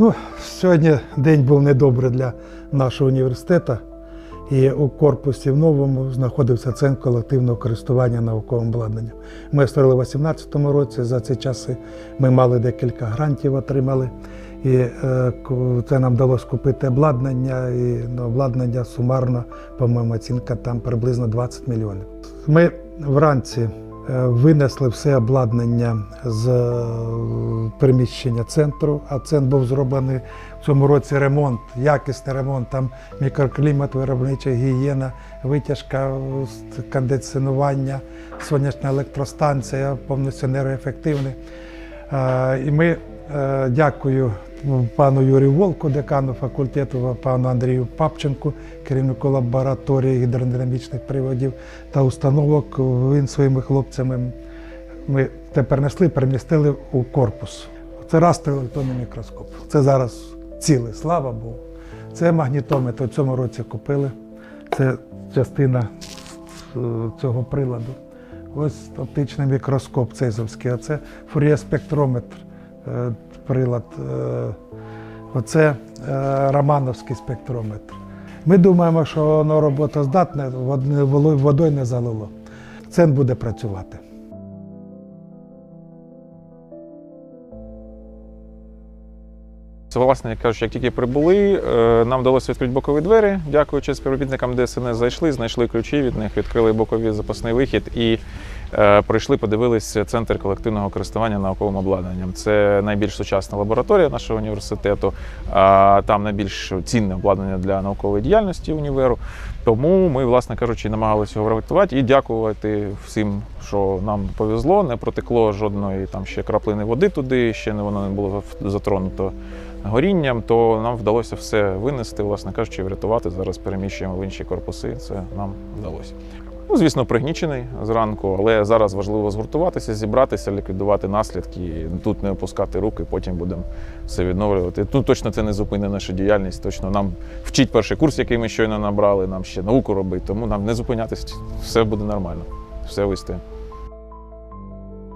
Ну, сьогодні день був недобрий для нашого університету. І у корпусі в новому знаходився центр колективного користування науковим обладнанням. Ми створили у 2018 році. За ці часи ми мали декілька грантів, отримали. І е, це нам вдалося купити обладнання. І ну, обладнання сумарно, по-моєму, оцінка там приблизно 20 мільйонів. Ми вранці винесли все обладнання з е, приміщення центру, а центр був зроблений в цьому році ремонт, якісний ремонт, там мікроклімат, виробнича гігієна, витяжка, кондиціонування, сонячна електростанція, повністю енергоефективний. Е, І ми е, дякую пану Юрію Волку, декану факультету, пану Андрію Папченку, керівнику лабораторії гідродинамічних приводів та установок. Він своїми хлопцями ми тепер несли, перемістили у корпус. Це растровий електронний мікроскоп. Це зараз цілий, слава Богу. Це магнітометр в цьому році купили. Це частина е, цього приладу. Ось оптичний мікроскоп цезовський, а це фурієспектрометр, е, прилад. е, Оце е, романовський спектрометр. Ми думаємо, що воно роботоздатне, водою не залило. Це буде працювати. Це, власне, як кажуть, як тільки прибули, е, нам вдалося відкрити бокові двері. Дякуючи співробітникам ДСНС, зайшли, знайшли ключі від них, відкрили боковий запасний вихід і е, прийшли, подивилися центр колективного користування науковим обладнанням. Це найбільш сучасна лабораторія нашого університету. Там найбільш цінне обладнання для наукової діяльності універу. Тому ми, власне кажучи, намагалися його врятувати і дякувати всім, що нам повезло. Не протекло жодної там ще краплини води туди, ще не воно не було затронуто горінням, то нам вдалося все винести, власне кажучи, врятувати. Зараз переміщуємо в інші корпуси. Це нам вдалося. Ну, звісно, пригнічений зранку, але зараз важливо згуртуватися, зібратися, ліквідувати наслідки, тут не опускати руки, потім будемо все відновлювати. Тут точно це не зупинить наша діяльність. Точно нам вчить перший курс, який ми щойно набрали, нам ще науку робити, тому нам не зупинятися, все буде нормально, все вистоїмо.